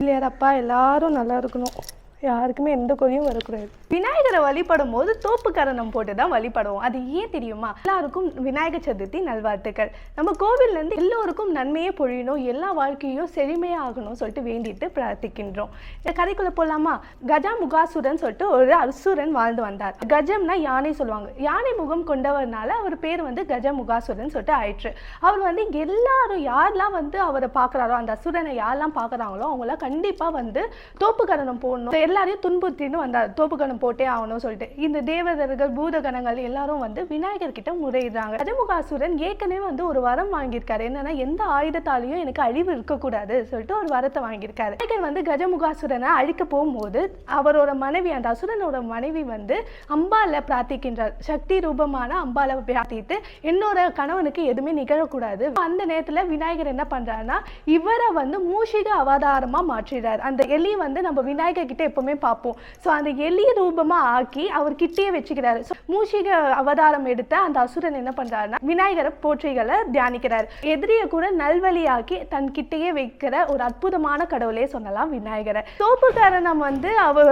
இல்லையாடப்பா? எல்லாரும் நல்லா இருக்கணும். யாருக்குமே எந்த குறையும் வரக்கூடாது. விநாயகரை வழிபடும் போது தோப்பு கரணம் போட்டு தான் வழிபடுவோம். அது ஏன் தெரியுமா? எல்லாருக்கும் விநாயகர் சதுர்த்தி நல்வாழ்த்துக்கள். நம்ம கோவில்லேருந்து எல்லோருக்கும் நன்மையே பொழியணும் எல்லா வாழ்க்கையும் செழுமையாகணும் சொல்லிட்டு வேண்டிட்டு பிரார்த்திக்கின்றோம். இந்த கதைக்குள்ள போலாமா? கஜா முகாசுரன் சொல்லிட்டு ஒரு அசுரன் வாழ்ந்து வந்தார். கஜம்னா யானை சொல்லுவாங்க. யானை முகம் கொண்டவர்னால அவர் பேர் வந்து கஜ முகாசுரன் சொல்லிட்டு ஆயிற்று. அவர் வந்து எல்லாரும் யாரெல்லாம் வந்து அவரை பார்க்குறாரோ அந்த அசுரனை யாரெல்லாம் பார்க்குறாங்களோ அவங்களாம் கண்டிப்பாக வந்து தோப்புக்கரணம் போடணும். எல்லாரையும் துன்புறுத்தின்னு வந்தார் தோப்புக்கணம் போட்டே ஆகணும் சொல்லிட்டு. இந்த தேவதர்கள் பூதகணங்கள் எல்லாரும் வந்து விநாயகர் கிட்ட முறையிடுறாங்க. கஜமுகாசுரன் ஏற்கனவே வந்து ஒரு வரம் வாங்கியிருக்காரு. என்னன்னா எந்த ஆயுதத்தாலையும் எனக்கு அழிவு இருக்கக்கூடாது சொல்லிட்டு ஒரு வரத்தை வாங்கியிருக்காரு. விநாயகர் வந்து கஜமுகாசுரனை அழிக்க போகும்போது அவரோட மனைவி அந்த அசுரனோட மனைவி வந்து அம்பால பிரார்த்திக்கின்றார் சக்தி ரூபமான அம்பால பிரார்த்தித்து என்னோட கணவனுக்கு எதுவுமே நிகழக்கூடாது. அந்த நேரத்துல விநாயகர் என்ன பண்றாருன்னா இவரை வந்து மூஷிக அவதாரமா மாற்றிடுறார். அந்த எலி வந்து நம்ம விநாயகர் கிட்ட எப்போவுமே பார்ப்போம். ஸோ அந்த எலி ரூபமா ஆக்கி அவர் கிட்டேயே வச்சுக்கிறாரு. ஸோ மூஷிக அவதாரம் எடுத்த அந்த அசுரன் என்ன பண்ணுறாருன்னா விநாயகரை போற்றிகளை தியானிக்கிறார். எதிரியை கூட நல்வழியாக்கி தன் கிட்டேயே வைக்கிற ஒரு அற்புதமான கடவுளே சொல்லலாம் விநாயகரை. தோப்புக்காரணம் வந்து அவ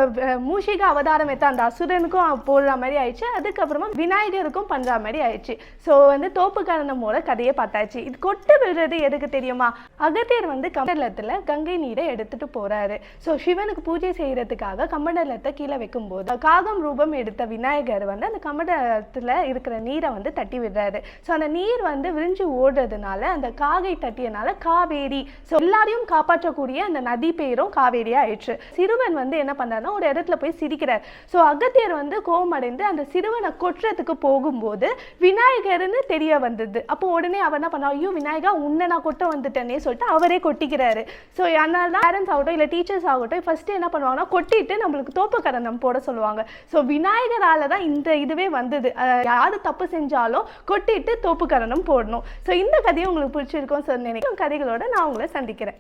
மூஷிக அவதாரம் எடுத்த அந்த அசுரனுக்கும் போடுற மாதிரி ஆயிடுச்சு. அதுக்கப்புறமா விநாயகருக்கும் பண்ற மாதிரி ஆயிடுச்சு. ஸோ வந்து தோப்புக்காரணமோட கதையை பார்த்தாச்சு. இது கொட்டு விழுறது எதுக்கு தெரியுமா? அகத்தியர் வந்து கமண்டலத்துல கங்கை நீரை எடுத்துட்டு போறாரு. ஸோ சிவனுக்கு பூஜை செய்யறதுக்கு விநாயகருக்காக கமண்டலத்தை கீழே வைக்கும்போது காகம் ரூபம் எடுத்த விநாயகர் வந்து அந்த கமண்டலத்துல இருக்கிற நீரை வந்து தட்டி விடுறாரு. ஸோ அந்த நீர் வந்து விரிஞ்சு ஓடுறதுனால அந்த காகை தட்டியனால காவேரி. ஸோ எல்லாரையும் காப்பாற்றக்கூடிய அந்த நதி பேரும் காவேரி ஆயிடுச்சு. சிறுவன் வந்து என்ன பண்றாருன்னா ஒரு இடத்துல போய் சிரிக்கிறார். ஸோ அகத்தியர் வந்து கோபமடைந்து அந்த சிறுவனை கொட்டுறதுக்கு போகும்போது விநாயகர்னு தெரிய வந்தது. அப்போ உடனே அவர் என்ன பண்ணா ஐயோ விநாயகா உன்னை நான் கொட்ட வந்துட்டேனே சொல்லிட்டு அவரே கொட்டிக்கிறாரு. ஸோ அதனால தான் பேரண்ட்ஸ் ஆகட்டும் இல்லை டீச்சர்ஸ் ஆகட்டும் ஃபர்ஸ்ட் என்ன பண்ணுவாங்கன்னா கொட்டிட்டு நம்மளுக்கு தோப்புகரணம் போட சொல்லுவாங்க. ஸோ விநாயகரால் தான் இந்த இதுவே வந்தது. அஹ் யாரு தப்பு செஞ்சாலும் கொட்டிட்டு தோப்புக்கரணம் போடணும். ஸோ இந்த கதையை உங்களுக்கு பிடிச்சிருக்கோம் சார் நினைக்கும் கதைகளோட நான் உங்களை சந்திக்கிறேன்.